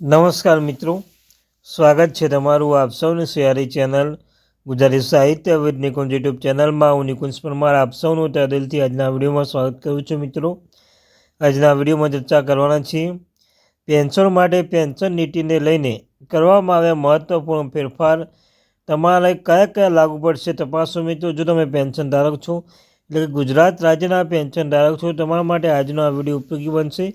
નમસ્કાર મિત્રો. સ્વાગત છે તમારું આપ સૌની સિયારી ચેનલ ગુજરાતી સાહિત્ય વિદ નિકુંજ યુટ્યુબ ચેનલમાં. હું નિકુંજ પરમાર, આપ સૌનું ત્યાં દિલથી આજના વિડીયોમાં સ્વાગત કરું છું મિત્રો. આજના વિડીયોમાં ચર્ચા કરવાના છીએ. પેન્શન માટે પેન્શન નીતિને લઈને કરવામાં આવ્યા મહત્ત્વપૂર્ણ ફેરફાર. તમારે કયા કયા લાગુ પડશે તપાસો મિત્રો. જો તમે પેન્શન ધારક છો, એટલે કે ગુજરાત રાજ્યના પેન્શન ધારક છો, તમારા માટે આજનો આ વીડિયો ઉપયોગી બનશે.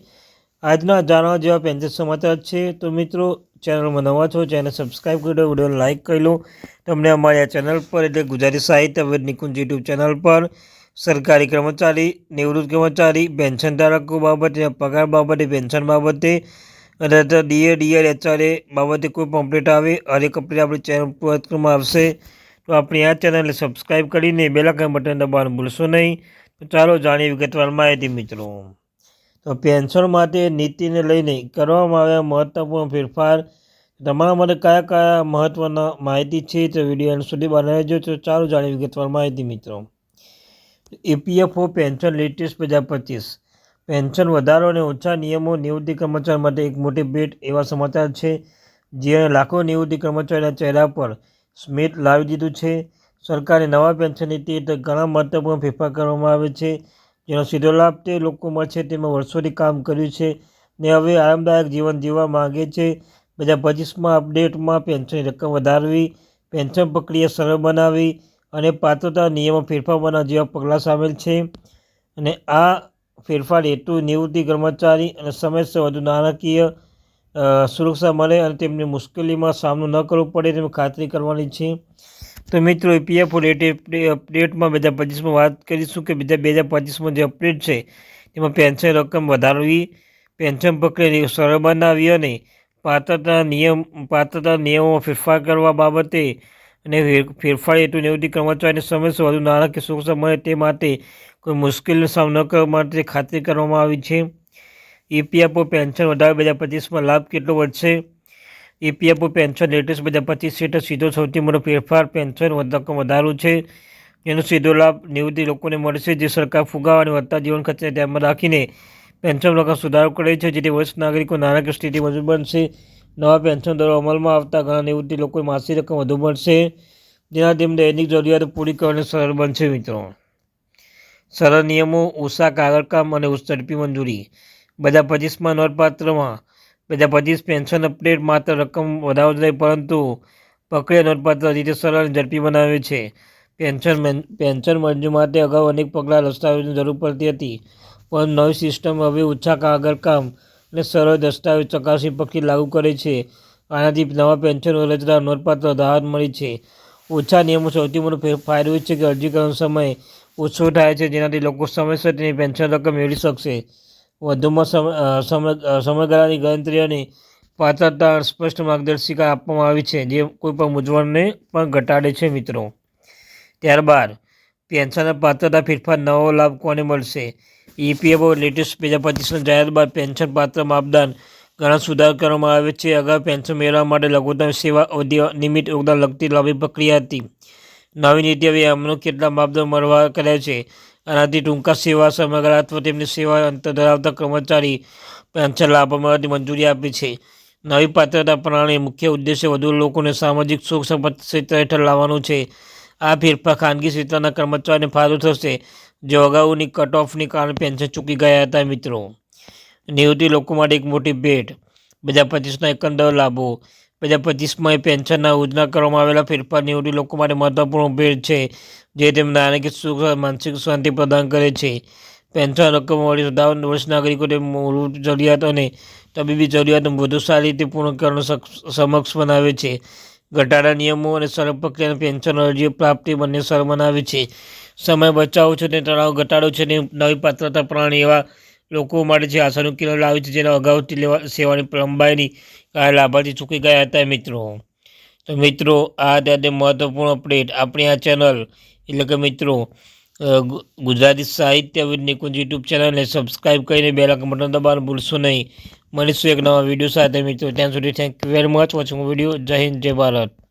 આજના જાણવા જેવા પેન્શન સમાચાર છે. તો મિત્રો ચેનલમાં નવા છો, ચેનલ સબસ્ક્રાઈબ કરી દો વીડિયો લાઇક કરી લો. તમને અમારી આ ચેનલ પર એટલે ગુજરાતી સાહિત્ય વિદ નિકુંજ યુટ્યુબ ચેનલ પર સરકારી કર્મચારી, નિવૃત્ત કર્મચારી પેન્શન ધારકો બાબતે પગાર બાબતે પેન્શન બાબતે અને ડીએ ડીઆર એચઆરએ બાબતે કોઈ પણ આવે, હરેક અપડેટ આપણી ચેનલ પર આવશે. તો આપણી આ ચેનલને સબસ્ક્રાઈબ કરીને બેલાકન બટન દબાવવાનું ભૂલશો નહીં. ચાલો, જાણીએ વિગતવાર માહિતી મિત્રો. તો પેન્શન માટે નીતિને લઈને કરવામાં આવ્યા મહત્ત્વપૂર્ણ ફેરફાર. તમારા માટે કયા કયા મહત્ત્વના માહિતી છે તો વીડિયો એન્ડ સુધી બનાવજો તો ચાલો જાણીએ વિગતવાર માહિતી મિત્રો. ઈપીએફઓ પેન્શન લેટેસ્ટ બે હજાર પચીસ પેન્શન વધારો અને ઓછા નિયમો નિવૃત્તિ કર્મચારી માટે એક મોટી ભેટ એવા સમાચાર છે જે લાખો નિવૃત્તિ કર્મચારીના ચહેરા પર સ્મિત લાવી દીધું છે. સરકારે નવા પેન્શન નીતિ હેઠળ ઘણા મહત્ત્વપૂર્ણ ફેરફાર કરવામાં આવે છે. જેનો સીધો લાભ તે લોકો મળશે તેમાં વર્ષોથી કામ કર્યું છે ને હવે આરામદાયક જીવન જીવવા માગે છે. બે હજાર પચીસમાં અપડેટમાં પેન્શનની રકમ વધારવી, પેન્શન પ્રક્રિયા સરળ બનાવી અને પાત્રતા નિયમો ફેરફાર બનાવવા જેવા પગલાં સામેલ છે. અને આ ફેરફાર હેતુ નિવૃત્તિ કર્મચારી અને સમયસર વધુ નાણાકીય સુરક્ષા મળે અને તેમની મુશ્કેલીમાં સામનો ન કરવો પડે તેની ખાતરી કરવાની છે. તો મિત્રો પીએફ અપડેટમાં બે હજાર પચીસમાં વાત કરીશું કે બીજા બે હજાર પચીસમાં જે અપડેટ છે, તેમાં પેન્શન રકમ વધારવી પેન્શન પ્રક્રિયા સરળ બનાવી અને પાત્રતા નિયમ, પાત્રતા નિયમોમાં ફેરફાર કરવા બાબતે અને ફેરફાર હેતુ નિવૃત્તિ કર્મચારીને સમયસર વધુ નાણાકીય સુરક્ષા મળે તે માટે કોઈ મુશ્કેલીનો સામનો કરવા માટે ખાતરી કરવામાં આવી છે. ઈપીએફઓ પેન્શન વધારે બે હજાર પચીસમાં લાભ કેટલો વધશે? ઈપીએફઓ પેન્શન લેટેસ્ટ બધા પચીસ હેઠળ સીધો સૌથી મોટો ફેરફાર પેન્શન રકમ વધારો છે. જેનો સીધો લાભ નિવૃત્તિ લોકોને મળશે જે સરકાર ફુગાવા અને વધતા જીવન ખર્ચને ધ્યાનમાં રાખીને પેન્શન રકમ સુધારો કરે છે. જેથી વરિષ્ઠ નાગરિકો નાણાકીય સ્થિતિ મજબૂત બનશે. નવા પેન્શન દરો અમલમાં આવતા ઘણા નિવૃત્તિ લોકોને માસિક રકમ વધુ મળશે. જેના તેમને દૈનિક જરૂરિયાતો પૂરી કરવાની સરળ બનશે મિત્રો. સરળ નિયમો, ઓછા કાગળકામ અને ઝડપી મંજૂરી. બધા પચીસમાં નોંધપાત્રમાં પચીસ પેન્શન અપડેટ માત્ર રકમ વધારો નહીં, પરંતુ પ્રક્રિયા નોંધપાત્ર રીતે સરળ ઝડપી બનાવે છે. પેન્શન પેન્શન મંજૂર માટે અગાઉ અનેક પગલાં દસ્તાવેજની જરૂર પડતી હતી પણ નવી સિસ્ટમ હવે ઓછા કાગળકામ અને સરળ દસ્તાવેજ ચકાસણી પ્રક્રિયા લાગુ કરે છે. આનાથી નવા પેન્શન રજતા નોંધપાત્ર રાહત મળી છે. ઓછા નિયમો સૌથી મોટો ફાયદો છે કે અરજી કરવાનો સમય ઓછો થાય છે, જેનાથી લોકો સમયસર તેની પેન્શન રકમ મેળવી શકશે. વધુમાં સમયગાળાની ગણતરી અને પાત્રતા સ્પષ્ટ માર્ગદર્શિકા આપવામાં આવી છે, જે કોઈપણ મૂંઝવણને પણ ઘટાડે છે મિત્રો. ત્યારબાદ, પેન્શનના પાત્રતા ફેરફાર નવો લાભ કોને મળશે? ઈપીએફઓ લેટેસ્ટ બે હજાર પચીસના જાહેર બાદ પેન્શન પાત્ર માપદંડ ઘણા સુધાર કરવામાં આવે છે. અગાઉ પેન્શન મેળવવા માટે લઘુત્તમ સેવા અવધિ નિમિત્ત યોગદાન લગતી લાંબી પ્રક્રિયા હતી. નવી નીતિ હવે અમનો કેટલા માપદંડ મળવા કર્યા છે. આનાથી ટૂંકા સેવા સમગ્ર અથવા તેમની સેવા અંતર ધરાવતા કર્મચારી પેન્શન લાભ મળવાની મંજૂરી આપી છે. નવી પાત્રતા પ્રણાલી મુખ્ય ઉદ્દેશ્ય વધુ લોકોને સામાજિક સુખ ક્ષેત્ર હેઠળ લાવવાનું છે. આ ફેરફાર ખાનગી ક્ષેત્રના કર્મચારીને ફાયદો થશે. જે અગાઉની કટ ઓફની કારણે પેન્શન ચૂકી ગયા હતા મિત્રો. નિવૃત્તિ લોકો માટે એક મોટી ભેટ. બધા પચીસના એકંદર લાભો. પચીસમાં પેન્શનના યોજના કરવામાં આવેલા ફેરફાર નિવૃત્તિ લોકો માટે મહત્વપૂર્ણ ભેટ છે, જે તેમને નાણાકીય સુખ માનસિક શાંતિ પ્રદાન કરે છે. પેન્શન રકમ વળી સત્તાવન વર્ષ નાગરિકોને મૂળભૂત જરૂરિયાતો અને તબીબી જરૂરિયાતો વધુ સારી રીતે પૂર્ણ કરવાનો સમક્ષ બનાવે છે. ઘટાડા નિયમો અને સરળ પ્રક્રિયાને પેન્શન અરજીઓ પ્રાપ્તિ બંને સરળ બનાવે છે. સમય બચાવો છે તે તણાવ ઘટાડો છે અને નવી પાત્રતા પ્રણાલી એવા લોકો માટે જે આશાનો કિરણ લાવે છે, જેના અગાઉથી લેવા, સેવાની લંબાઈની કારણે લાભાર્થી ચૂકી ગયા હતા મિત્રો. તો મિત્રો, આ ત્યારે મહત્વપૂર્ણ અપડેટ. આપણી આ ચેનલ, એટલે કે મિત્રો ગુજરાતી સાહિત્ય વિદ નિકુંજ યુટ્યુબ ચેનલને સબસ્ક્રાઈબ કરીને બે લાખ બટન દબાવવાનું ભૂલશો નહીં. મળીશું એક નવા વીડિયો સાથે મિત્રો. ત્યાં સુધી thank you very much watching video જય હિન્દ જય ભારત